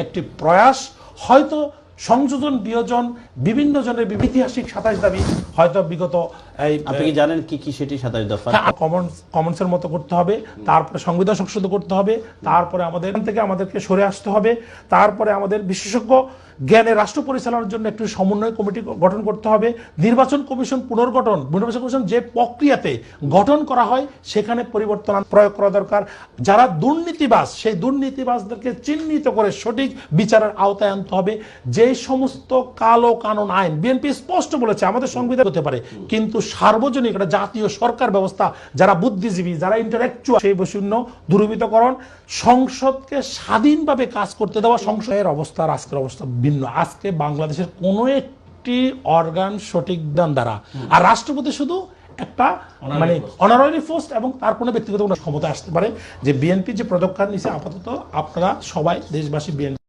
একটি প্রয়াস হয়তো সংযোজন বিয়োজন বিভিন্ন জনের ঐতিহাসিক সাতাশ দাবি হয়তো বিগত এই আপনি কি জানেন কি কি সেটি সাতাশ দফা? কমন কমন্সের মতো করতে হবে তারপরে সংবিধান সংশোধন করতে হবে তারপরে আমাদের থেকে আমাদেরকে সরে আসতে হবে তারপরে আমাদের বিশেষজ্ঞ জ্ঞানে রাষ্ট্র পরিচালনার জন্য একটি সমন্বয় কমিটি গঠন করতে হবে নির্বাচন কমিশন পুনর্গঠন নির্বাচন কমিশন যে প্রক্রিয়াতে গঠন করা হয় সেখানে পরিবর্তন প্রয়োগ করা দরকার। যারা দুর্নীতিবাজ সেই দুর্নীতিবাজদেরকে চিহ্নিত করে সঠিক বিচারের আওতায় আনতে হবে যে সমস্ত কালো কানুন আইন। বিএনপি স্পষ্ট বলেছে আমাদের সংবিধান হতে পারে। কিন্তু সার্বজনিক একটা জাতীয় সরকার ব্যবস্থা যারা বুদ্ধিজীবী যারা ইন্টালেকচুয়াল সেই বৈষম্য দূরীভূতকরণ সংসদকে স্বাধীনভাবে কাজ করতে দেওয়া সংসদের অবস্থা আর আজকের অবস্থা ভিন্ন। আজকে বাংলাদেশের কোনো একটি অর্গান সঠিক দান দ্বারা। আর রাষ্ট্রপতি শুধু একটা মানে অনারারি পোস্ট এবং তার কোনো ব্যক্তিগত কোনো ক্ষমতা আসতে পারে। যে বিএনপি যে পদক্ষেপ নিছে আপাতত আপনারা সবাই দেশবাসী বিএনপি